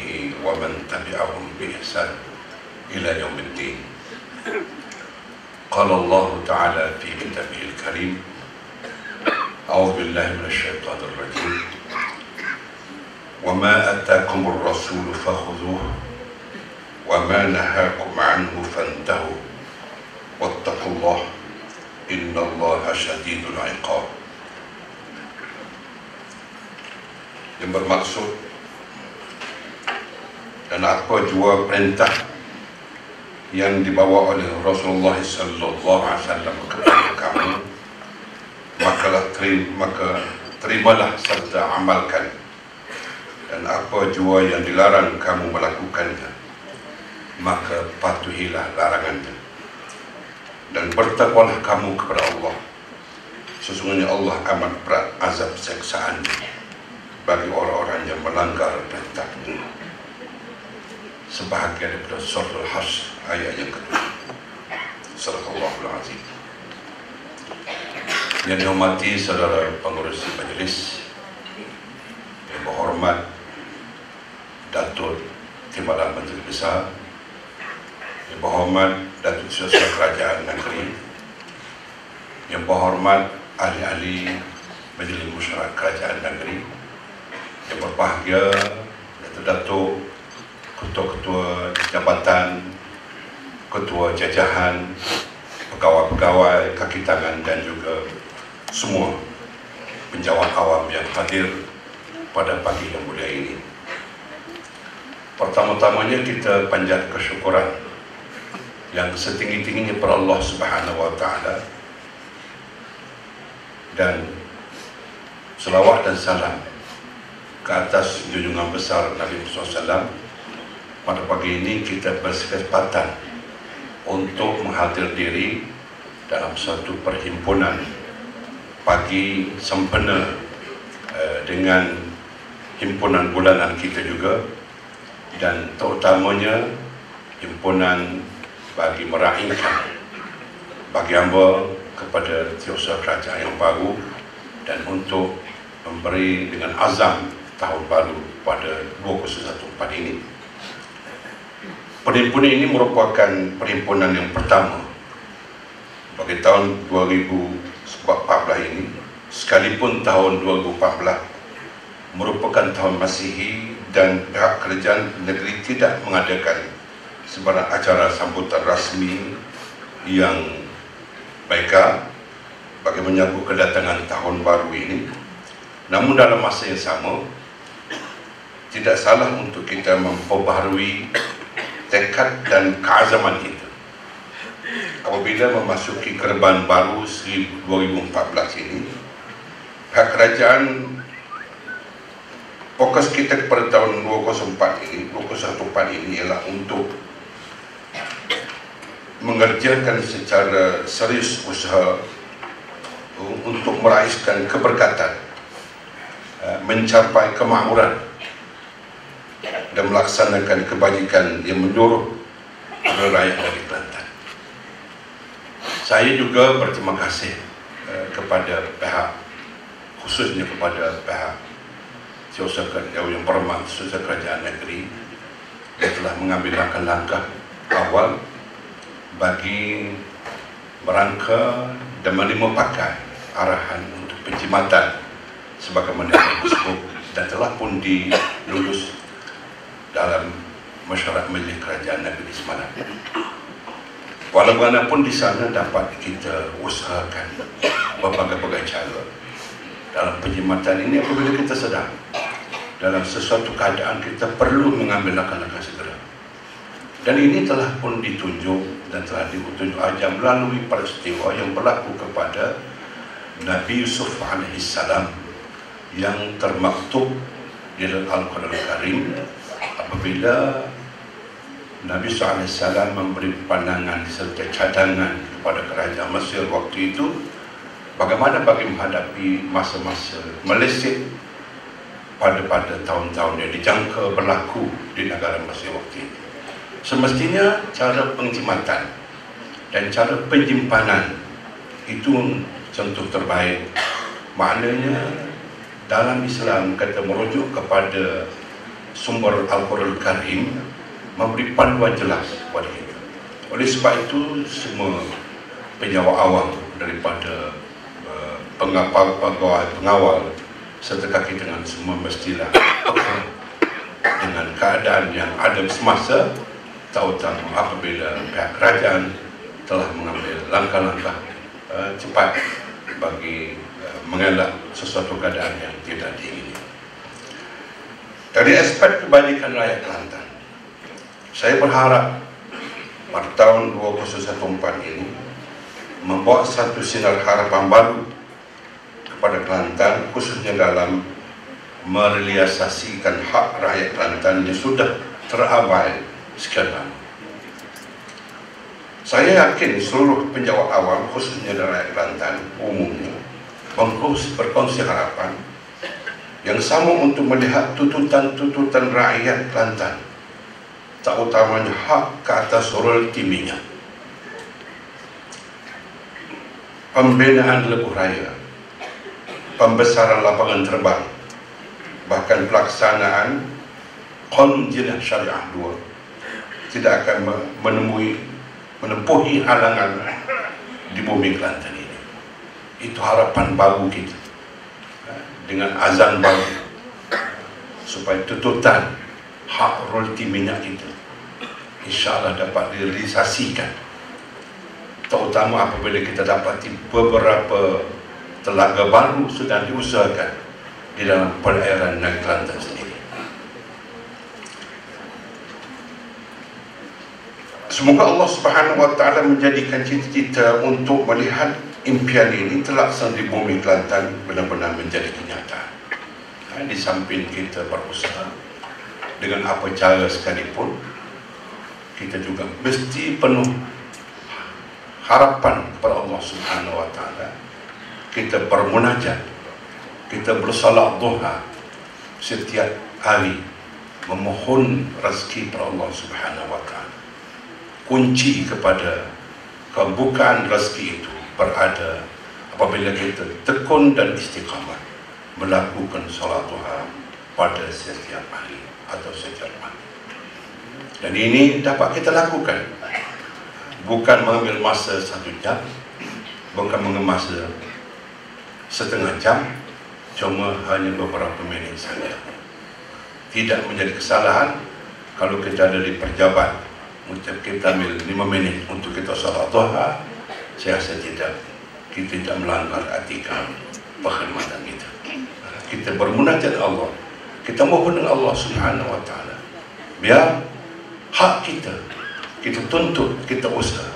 وأصحابه ومن تبعهم بإحسان إلى يوم الدين. قال الله تعالى في كتابه الكريم أعوذ بالله من الشيطان الرجيم. وما أتاكم الرسول فخذوه وما نهاكم عنه فانتهوا. واتقوا الله إن الله شديد العقاب. Yang bermaksud dan apa jua perintah yang dibawa oleh Rasulullah sallallahu alaihi wasallam kepada kamu makalah terima, maka terimalah serta amalkan. Dan apa jua yang dilarang kamu melakukannya maka patuhilah larangannya. Dan bertakwalah kamu kepada Allah. Sesungguhnya Allah amat berat azab seksaan bagi orang-orang yang melanggar perintahnya sebahagian daripada surah Al-Hasr ayat yang kedua. Surah Al-Azim yang dihormati saudara pengurusi majlis yang berhormat Datuk Timbalan Menteri Besar yang berhormat Datuk Sosial Kerajaan Negeri yang berhormat ahli-ahli Majlis Musyawarah Kerajaan Negeri yang berbahagia Datuk-Datuk Ketua-ketua jabatan Ketua jajahan Pegawai-pegawai kaki tangan dan juga semua penjawat awam yang hadir pada pagi yang mulia ini. Pertama-tamanya kita panjat kesyukuran yang setinggi-tingginya per Allah Subhanahu wa taala dan selawat dan salam ke atas junjungan besar Nabi Muhammad SAW pada pagi ini kita berkesempatan untuk menghadir diri dalam satu perhimpunan pagi sempena uh, dengan himpunan bulanan kita juga dan terutamanya himpunan bagi meraihkan bagi hamba kepada tiusa kerajaan yang baru dan untuk memberi dengan azam tahun baru pada 2014 ini. Perhimpunan ini merupakan perhimpunan yang pertama. Bagi tahun 2014 ini sekalipun tahun 2014 merupakan tahun Masihi dan pihak kerajaan negeri tidak mengadakan sebarang acara sambutan rasmi yang baiklah bagi menyambut kedatangan tahun baru ini. Namun dalam masa yang sama tidak salah untuk kita memperbaharui tekad dan keazaman kita. Apabila memasuki kerban baru 2014 ini pihak kerajaan fokus kita kepada tahun 2004 ini 2014 ini ialah untuk mengerjakan secara serius usaha untuk meraihkan keberkatan eh, mencapai kemakmuran dan melaksanakan kebajikan yang menyeluruh rakyat dari Kelantan. Saya juga berterima kasih uh, kepada pihak khususnya kepada pihak Kerajaan yang berhormat Sosial Kerajaan Negeri yang telah mengambil langkah-langkah awal bagi merangka dan menerima pakai arahan untuk penjimatan sebagaimana yang disebut dan telah pun dilulus dalam masyarakat milik kerajaan negeri semalam. Walaupun di sana dapat kita usahakan berbagai-bagai cara dalam penjimatan ini apabila kita sedang dalam sesuatu keadaan kita perlu mengambil langkah-langkah segera. Dan ini telah pun ditunjuk dan telah ditunjuk aja melalui peristiwa yang berlaku kepada Nabi Yusuf alaihissalam yang termaktub di dalam Al-Quran Al-Karim apabila Nabi SAW memberi pandangan serta cadangan kepada kerajaan Mesir waktu itu bagaimana bagi menghadapi masa-masa meleset pada pada tahun-tahun yang dijangka berlaku di negara Mesir waktu itu. Semestinya cara penjimatan dan cara penyimpanan itu contoh terbaik. Maknanya dalam Islam kata merujuk kepada sumber Al-Quran Karim memberi panduan jelas kepada kita. Oleh sebab itu semua penyawa awam daripada pengapal pegawai pengawal serta kaki dengan semua mestilah dengan keadaan yang ada semasa terutama apabila pihak kerajaan telah mengambil langkah-langkah uh, cepat bagi uh, mengelak sesuatu keadaan yang tidak diingini. Dari aspek kebajikan rakyat Kelantan, saya berharap pada tahun 2014 ini membawa satu sinar harapan baru kepada Kelantan khususnya dalam merealisasikan hak rakyat Kelantan yang sudah terabai sekian lama. Saya yakin seluruh penjawat awam khususnya dari rakyat Kelantan umumnya berkongsi harapan yang sama untuk melihat tuntutan-tuntutan rakyat Kelantan. Tak utamanya hak ke atas royalti minyak. Pembinaan lebuh raya. Pembesaran lapangan terbang. Bahkan pelaksanaan konun jenah syariah dua. Tidak akan menemui menempuhi halangan di bumi Kelantan ini. Itu harapan baru kita dengan azan baru supaya tuntutan hak royalti minyak kita insyaAllah dapat direalisasikan. Terutama apabila kita dapati beberapa telaga baru sudah diusahakan di dalam perairan negeri Kelantan sendiri. Semoga Allah Subhanahu Wa Taala menjadikan cita-cita untuk melihat impian ini terlaksana di bumi Kelantan benar-benar menjadi kenyataan. Ha, di samping kita berusaha dengan apa cara sekalipun, kita juga mesti penuh harapan kepada Allah Subhanahu Wa Taala. Kita bermunajat, kita bersalat duha setiap hari memohon rezeki kepada Allah Subhanahu Wa Taala. Kunci kepada kebukaan rezeki itu berada apabila kita tekun dan istiqamah melakukan solat duha pada setiap hari atau setiap malam. Dan ini dapat kita lakukan bukan mengambil masa satu jam, bukan mengambil masa setengah jam, cuma hanya beberapa minit saja. Tidak menjadi kesalahan kalau kita ada di perjabat, kita ambil lima minit untuk kita solat duha, saya tidak kita tidak melanggar etika perkhidmatan kita. Kita bermunajat Allah. Kita mohon dengan Allah subhanahu wa ta'ala. Biar hak kita kita tuntut kita usaha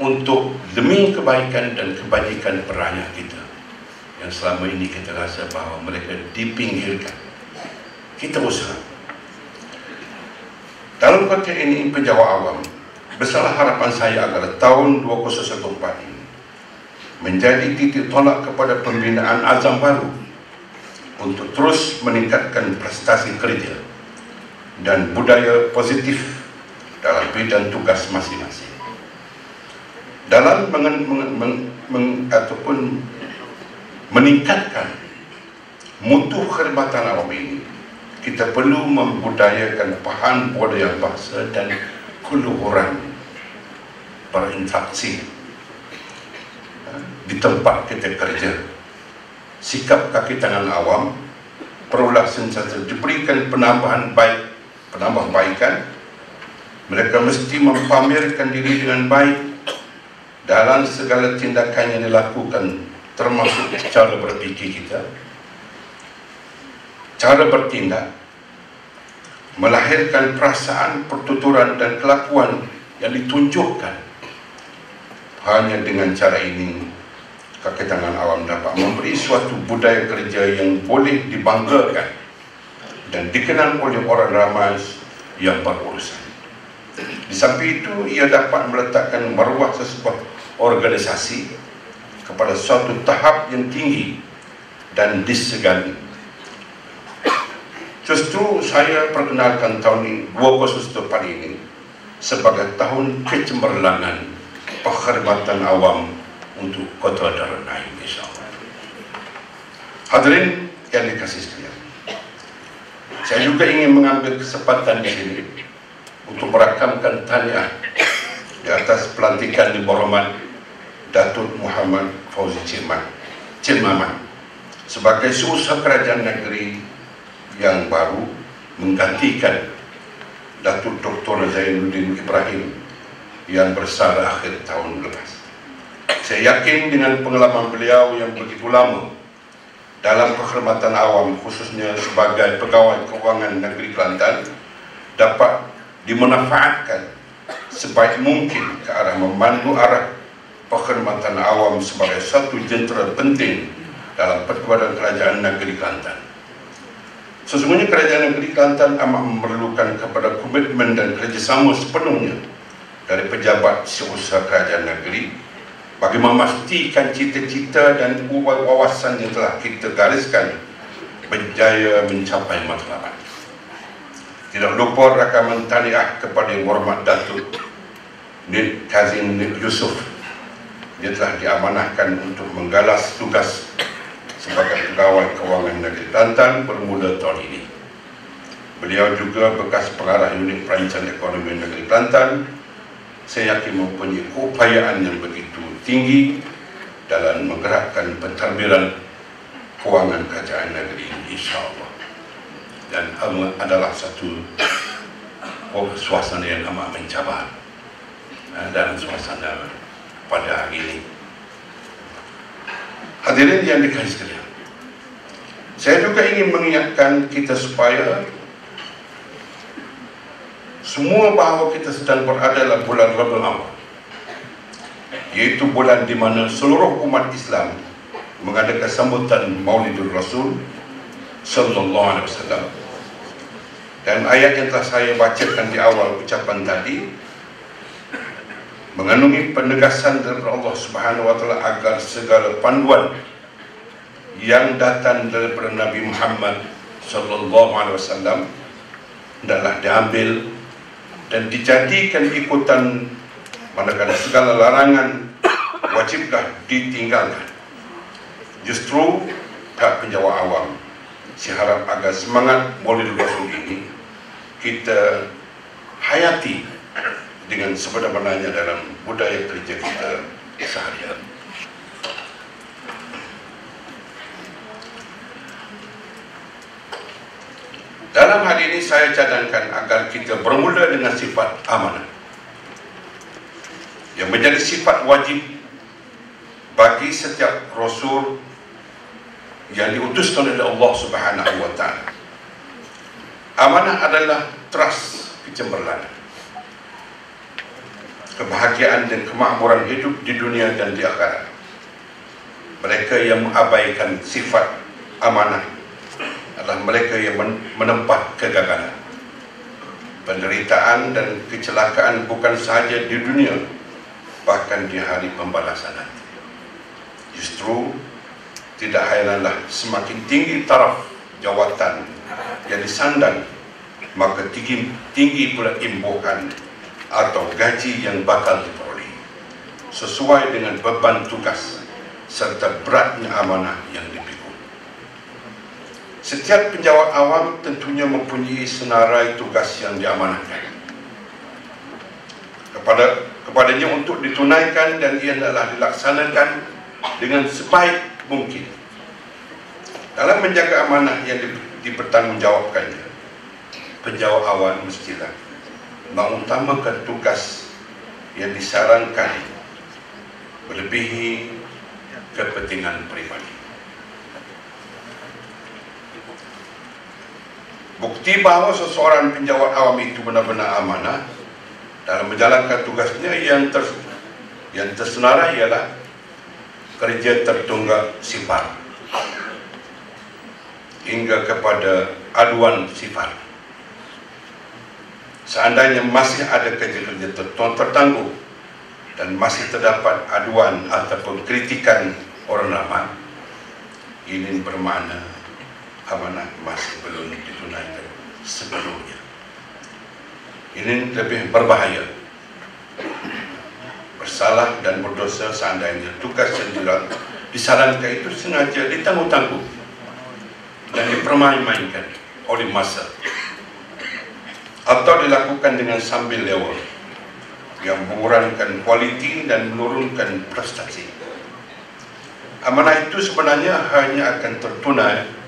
untuk demi kebaikan dan kebajikan perakyat kita. Yang selama ini kita rasa bahawa mereka dipinggirkan. Kita usaha. Dalam konteks ini penjawab awam Besarlah harapan saya agar tahun 2014 ini menjadi titik tolak kepada pembinaan azam baru untuk terus meningkatkan prestasi kerja dan budaya positif dalam bidang tugas masing-masing. Dalam mengen, mengen, meng, meng, ataupun meningkatkan mutu khidmatan awam ini, kita perlu membudayakan paham budaya bahasa dan keluhuran berinteraksi di tempat kita kerja sikap kaki tangan awam perulah sentiasa diberikan penambahan baik penambah baikan. Mereka mesti mempamerkan diri dengan baik dalam segala tindakan yang dilakukan termasuk cara berfikir kita. Cara bertindak melahirkan perasaan, pertuturan dan kelakuan yang ditunjukkan hanya dengan cara ini kaki tangan awam dapat memberi suatu budaya kerja yang boleh dibanggakan dan dikenal oleh orang ramai yang berurusan. Di samping itu ia dapat meletakkan maruah sesebuah organisasi kepada suatu tahap yang tinggi dan disegani. Justru saya perkenalkan tahun ini 2018 ini sebagai tahun kecemerlangan penghormatan awam untuk Kota Darunai insyaAllah. Hadirin yang dikasih sekalian. Saya juga ingin mengambil kesempatan ini untuk merakamkan tanya di atas pelantikan di Boroman Datuk Muhammad Fauzi Cirman Cirmaman sebagai seusaha kerajaan negeri yang baru menggantikan Datuk Dr. Zainuddin Ibrahim yang bersalah akhir tahun lepas. Saya yakin dengan pengalaman beliau yang begitu lama dalam penghormatan awam khususnya sebagai pegawai keuangan negeri Kelantan dapat dimanfaatkan sebaik mungkin ke arah memandu arah penghormatan awam sebagai satu jentera penting dalam perkuatan kerajaan negeri Kelantan. Sesungguhnya kerajaan negeri Kelantan amat memerlukan kepada komitmen dan kerjasama sepenuhnya dari pejabat seusaha kerajaan negeri bagi memastikan cita-cita dan wawasan yang telah kita gariskan berjaya mencapai matlamat. Tidak lupa rakaman taniah kepada yang hormat Datuk Nid Kazim Nid Yusuf dia telah diamanahkan untuk menggalas tugas sebagai pegawai kewangan negeri Kelantan bermula tahun ini. Beliau juga bekas pengarah unit perancang ekonomi negeri Kelantan. Saya yakin mempunyai keupayaan yang begitu tinggi dalam menggerakkan pentadbiran kewangan kerajaan negeri ini insyaAllah. Dan adalah satu oh, suasana yang amat mencabar eh, dalam suasana pada hari ini. Hadirin yang dikasih sekalian. Saya juga ingin mengingatkan kita supaya semua bahawa kita sedang berada dalam bulan Rabiul Awal. Iaitu bulan di mana seluruh umat Islam mengadakan sambutan Maulidul Rasul sallallahu alaihi wasallam. Dan ayat yang telah saya bacakan di awal ucapan tadi mengandungi penegasan dari Allah Subhanahu wa taala agar segala panduan yang datang daripada Nabi Muhammad sallallahu alaihi wasallam adalah diambil dan dijadikan ikutan manakala segala larangan wajiblah ditinggalkan justru tak penjawab awam saya harap agar semangat Maulid Rasul ini kita hayati dengan sebenar-benarnya dalam budaya kerja kita seharian. Dalam hari ini saya cadangkan agar kita bermula dengan sifat amanah yang menjadi sifat wajib bagi setiap rasul yang diutuskan oleh Allah Subhanahu wa taala. Amanah adalah trust kecemerlangan kebahagiaan dan kemakmuran hidup di dunia dan di akhirat. Mereka yang mengabaikan sifat amanah adalah mereka yang menempat kegagalan. Penderitaan dan kecelakaan bukan sahaja di dunia, bahkan di hari pembalasan nanti. Justru, tidak heranlah semakin tinggi taraf jawatan yang disandang, maka tinggi, tinggi pula imbuhan atau gaji yang bakal diperoleh sesuai dengan beban tugas serta beratnya amanah yang dipikul. Setiap penjawat awam tentunya mempunyai senarai tugas yang diamanahkan kepada kepadanya untuk ditunaikan dan ia adalah dilaksanakan dengan sebaik mungkin. Dalam menjaga amanah yang dipertanggungjawabkannya, penjawat awam mestilah mengutamakan tugas yang disarankan melebihi kepentingan pribadi. Bukti bahawa seseorang penjawat awam itu benar-benar amanah dalam menjalankan tugasnya yang ter, yang tersenarai ialah kerja tertunggak sifat hingga kepada aduan sifat. Seandainya masih ada kerja-kerja tertangguh dan masih terdapat aduan ataupun kritikan orang ramai ini bermakna amanah masih belum ditunaikan sepenuhnya. Ini lebih berbahaya. Bersalah dan berdosa seandainya tugas yang disarankan itu sengaja ditangguh-tangguh dan dipermain-mainkan oleh masa atau dilakukan dengan sambil lewat yang mengurangkan kualiti dan menurunkan prestasi. Amanah itu sebenarnya hanya akan tertunai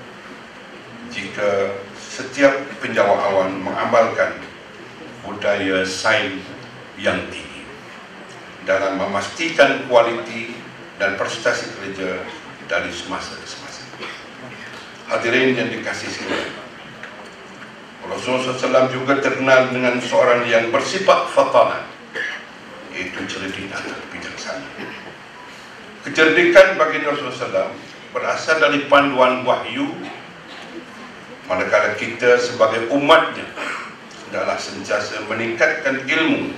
jika setiap penjawab awan mengamalkan budaya sains yang tinggi dalam memastikan kualiti dan prestasi kerja dari semasa ke semasa. Hadirin yang dikasih sekalian, Rasulullah SAW juga terkenal dengan seorang yang bersifat fatanah itu cerdik dan bijaksana. Kecerdikan bagi Rasulullah SAW berasal dari panduan wahyu manakala kita sebagai umatnya adalah sentiasa meningkatkan ilmu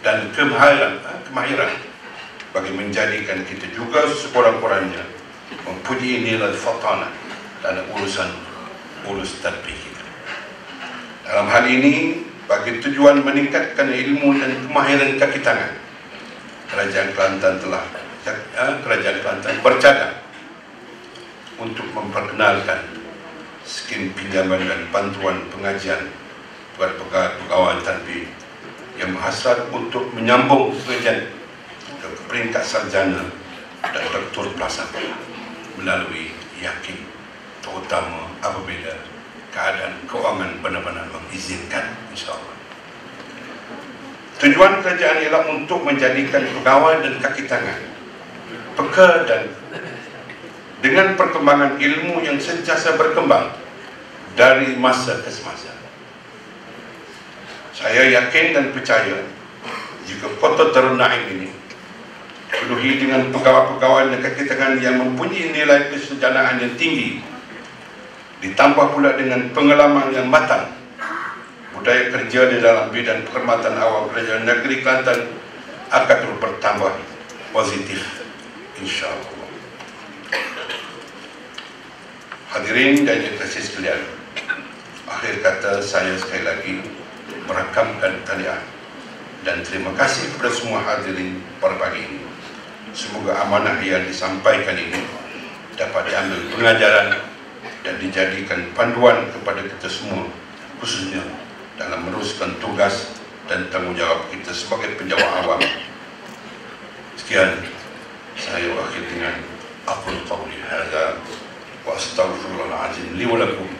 dan kemahiran, eh, kemahiran bagi menjadikan kita juga sekurang-kurangnya mempunyai nilai fatana dalam urusan urus tadbir kita. Dalam hal ini, bagi tujuan meningkatkan ilmu dan kemahiran kaki tangan kerajaan Kelantan telah eh, kerajaan Kelantan bercadang untuk memperkenalkan pinjaman dan bantuan pengajian kepada pegawai tadbir yang berhasrat untuk menyambung kerajaan ke peringkat sarjana dan doktor pelaksana melalui yakin terutama apabila keadaan keuangan benar-benar mengizinkan insyaAllah. Tujuan kerajaan ialah untuk menjadikan pegawai dan kaki tangan peka dan dengan perkembangan ilmu yang sentiasa berkembang dari masa ke semasa. Saya yakin dan percaya jika kota terendah ini penuhi dengan pegawai-pegawai dan kaki tangan yang mempunyai nilai kesejanaan yang tinggi ditambah pula dengan pengalaman yang matang budaya kerja di dalam bidang perkhidmatan awal kerajaan negeri Kelantan akan terus bertambah positif insyaAllah hadirin dan yang kasih sekalian akhir kata saya sekali lagi merakamkan talian dan terima kasih kepada semua hadirin pada pagi ini. Semoga amanah yang disampaikan ini dapat diambil pengajaran dan dijadikan panduan kepada kita semua khususnya dalam meneruskan tugas dan tanggungjawab kita sebagai penjawab awam. Sekian saya akhir dengan hadza astaghfirullahal azim li wa lakum